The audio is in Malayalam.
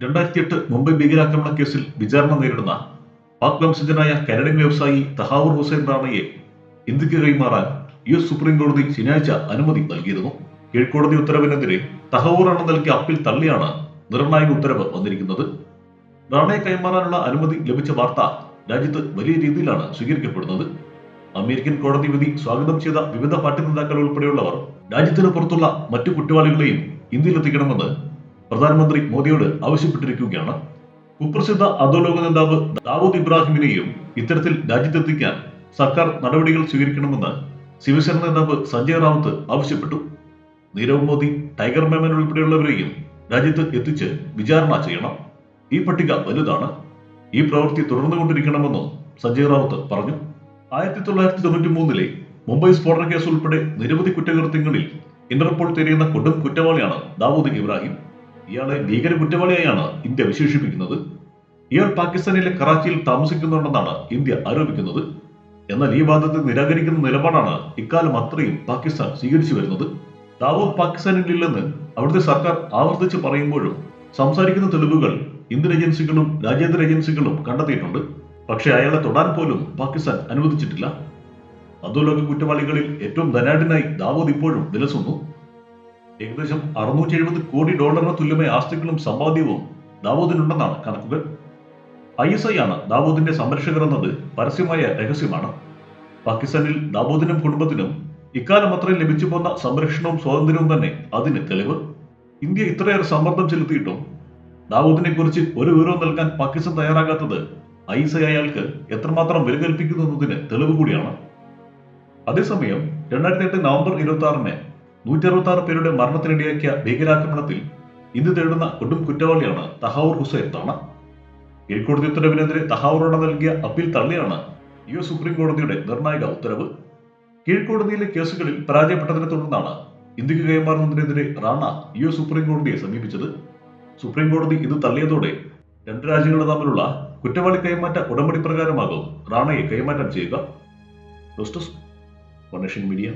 രണ്ടായിരത്തി എട്ട് മുംബൈ ഭീകരാക്രമണ കേസിൽ വിചാരണ നേരിടുന്ന പാക് വംശജനായ കനഡിയൻ വ്യവസായി തഹാവൂർ ഹുസൈൻ റാണയെ ഇന്ത്യയ്ക്ക് കൈമാറാൻ യു എസ് സുപ്രീം കോടതി ശനിയാഴ്ച അനുമതി നൽകിയിരുന്നു. കീഴ്ക്കോടതി ഉത്തരവിനെതിരെ റാണ നൽകിയ അപ്പീൽ തള്ളിയാണ് നിർണായക ഉത്തരവ് വന്നിരിക്കുന്നത്. റാണയെ കൈമാറാനുള്ള അനുമതി ലഭിച്ച വാർത്ത രാജ്യത്ത് വലിയ രീതിയിലാണ് സ്വീകരിക്കപ്പെടുന്നത്. അമേരിക്കൻ കോടതി വിധി സ്വാഗതം ചെയ്ത വിവിധ പാർട്ടി നേതാക്കൾ ഉൾപ്പെടെയുള്ളവർ രാജ്യത്തിന് പുറത്തുള്ള മറ്റു കുറ്റവാളികളെയും ഇന്ത്യയിലെത്തിക്കണമെന്ന് പ്രധാനമന്ത്രി മോദിയോട് ആവശ്യപ്പെട്ടിരിക്കുകയാണ്. കുപ്രസിദ്ധ അധോലോക നേതാവ് ദാവൂദ് ഇബ്രാഹിമിനെയും ഇത്തരത്തിൽ രാജ്യത്തെത്തിക്കാൻ സർക്കാർ നടപടികൾ സ്വീകരിക്കണമെന്ന് ശിവസേന നേതാവ് സഞ്ജയ് റാവത്ത് ആവശ്യപ്പെട്ടു. നീരവ് മോദി ടൈഗർ മേമൻ ഉൾപ്പെടെയുള്ളവരെയും രാജ്യത്ത് എത്തിച്ച് വിചാരണ ചെയ്യണം. ഈ പട്ടിക വലുതാണ്. ഈ പ്രവൃത്തി തുടർന്നുകൊണ്ടിരിക്കണമെന്നും സഞ്ജയ് റാവത്ത് പറഞ്ഞു. ആയിരത്തി തൊള്ളായിരത്തി തൊണ്ണൂറ്റി മൂന്നിലെ മുംബൈ സ്ഫോടന കേസ് ഉൾപ്പെടെ നിരവധി കുറ്റകൃത്യങ്ങളിൽ ഇന്റർപോൾ തിരയുന്ന കൊടും കുറ്റവാളിയാണ് ദാവൂദ് ഇബ്രാഹിം. ഇയാളെ ഭീകര കുറ്റവാളിയായാണ് ഇന്ത്യ വിശേഷിപ്പിക്കുന്നത്. ഇയാൾ പാകിസ്ഥാനിലെ കറാച്ചിയിൽ താമസിക്കുന്നുണ്ടെന്നാണ് ഇന്ത്യ ആരോപിക്കുന്നത്. എന്നാൽ ഈ വാദത്തെ നിരാകരിക്കുന്ന നിലപാടാണ് ഇക്കാലം അത്രയും പാകിസ്ഥാൻ സ്വീകരിച്ചു വരുന്നത്. ദാവൂദ് പാകിസ്ഥാനിലില്ലെന്ന് അവിടുത്തെ സർക്കാർ ആവർത്തിച്ച് പറയുമ്പോഴും സംസാരിക്കുന്ന തെളിവുകൾ ഇന്ത്യൻ ഏജൻസികളും രാജ്യാന്തര ഏജൻസികളും കണ്ടെത്തിയിട്ടുണ്ട്. പക്ഷേ അയാളെ തൊടാൻ പോലും പാകിസ്ഥാൻ അനുവദിച്ചിട്ടില്ല. അധോലോക കുറ്റവാളികളിൽ ഏറ്റവും ധനാഢ്യനായി ദാവൂദ് ഇപ്പോഴും വിലസുന്നു ഏകദേശം അറുന്നൂറ്റി എഴുപത് കോടി ഡോളറിന് തുല്യമായ ആസ്തികളും സമ്പാദ്യവും ദാവൂദിനുണ്ടെന്നാണ് കണക്കുകൾ. ഐ എസ് ഐ ആണ് ദാവൂദിന്റെ സംരക്ഷകർ എന്നത് പരസ്യമായ രഹസ്യമാണ്. പാകിസ്ഥാനിൽ ദാവൂദിനും കുടുംബത്തിനും ഇക്കാലം അത്രയും ലഭിച്ചു പോന്ന സംരക്ഷണവും സ്വാതന്ത്ര്യവും തന്നെ അതിന് തെളിവ്. ഇന്ത്യ ഇത്രയേറെ സമ്മർദ്ദം ചെലുത്തിയിട്ടും ദാവൂദിനെ കുറിച്ച് ഒരു വിവരവും നൽകാൻ പാകിസ്ഥാൻ തയ്യാറാകാത്തത് ഐ എസ് ഐ അയാൾക്ക് എത്രമാത്രം വില കൽപ്പിക്കുന്നു എന്നതിന് തെളിവ് കൂടിയാണ്. അതേസമയം രണ്ടായിരത്തി എട്ട് നവംബർ ഇരുപത്തി ആറിന് നൂറ്റി അറുപത്തി ആറ് പേരുടെ മരണത്തിനിടയാക്കിയ ഭീകരാക്രമണത്തിൽ ഇന്ത്യ തേടുന്ന കൊടും കുറ്റവാളിയാണ് തഹാവൂർ ഹുസൈൻ താണ കീഴ്ക്കോടതി ഉത്തരവിനെതിരെ തഹാവൂറോട് നൽകിയ അപ്പീൽ തള്ളിയാണ് യു എസ് കോടതിയുടെ നിർണായക ഉത്തരവ്. കീഴ്ക്കോടതിയിലെ കേസുകളിൽ പരാജയപ്പെട്ടതിനെ തുടർന്നാണ് ഇന്ത്യയ്ക്ക് കൈമാറുന്നതിനെതിരെ റാണ യു എസ് കോടതിയെ സമീപിച്ചത്. സുപ്രീം കോടതി ഇത് തള്ളിയതോടെ രണ്ട് രാജ്യങ്ങൾ തമ്മിലുള്ള കുറ്റവാളി കൈമാറ്റ ഉടമ്പടി പ്രകാരമാകും റാണയെ കൈമാറ്റം ചെയ്യുക. Desk media.